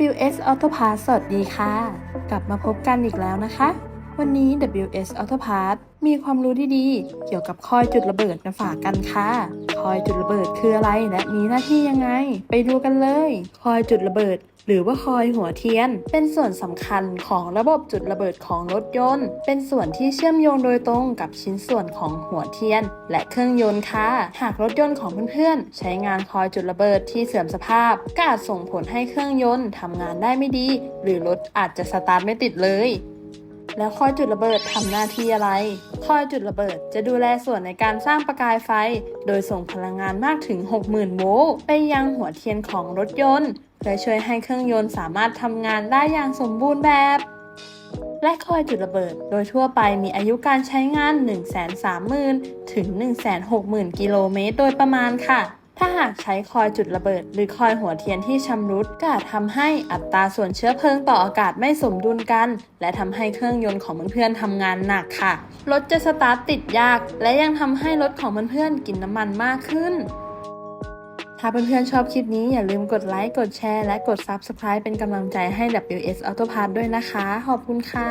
WS Auto Parts สวัสดีค่ะ กลับมาพบกันอีกแล้วนะคะ วันนี้ WS Auto Parts มีความรู้ดีๆ เกี่ยวกับคอยจุดระเบิดมาฝากกันค่ะ คอยจุดระเบิดคืออะไรและมีหน้าที่ยังไง ไปดูกันเลย คอยจุดระเบิด หรือว่าคอยหัวเทียน เป็นส่วนสำคัญของระบบจุดระเบิดของรถยนต์ เป็นส่วนที่เชื่อมโยงโดยตรงกับชิ้นส่วนของหัวเทียน และเครื่องยนต์ค่ะ หากรถยนต์ของเพื่อนๆ ใช้งานคอยจุดระเบิดที่เสื่อมสภาพก็อาจส่งผลให้เครื่องยนต์ทำงานได้ไม่ดี หรือรถอาจจะสตาร์ทไม่ติดเลยแล้วคอยจุดระเบิดทำหน้าที่อะไร คอยจุดระเบิดจะดูแลส่วนในการสร้างประกายไฟ โดยส่งพลังงานมากถึง 60,000 โวลต์ไปยังหัวเทียนของรถยนต์ เพื่อช่วยให้เครื่องยนต์สามารถทำงานได้อย่างสมบูรณ์แบบ และคอยจุดระเบิด โดยทั่วไปมีอายุการใช้งาน 130,000 ถึง 160,000 กิโลเมตรโดยประมาณค่ะถ้าหากใช้คอยจุดระเบิด หรือคอยหัวเทียนที่ชำรุดก็อาจทำให้อัตราส่วนเชื้อเพลิงต่ออากาศไม่สมดุลกัน และทำให้เครื่องยนต์ของเพื่อนๆทำงานหนักค่ะ รถจะสตาร์ทติดยาก และยังทำให้รถของเพื่อนๆกินน้ำมันมากขึ้น ถ้าเพื่อนๆชอบคลิปนี้อย่าลืมกดไลค์ กดแชร์ และกด Subscribe เป็นกำลังใจให้ WS Auto Parts ด้วยนะคะ ขอบคุณค่ะ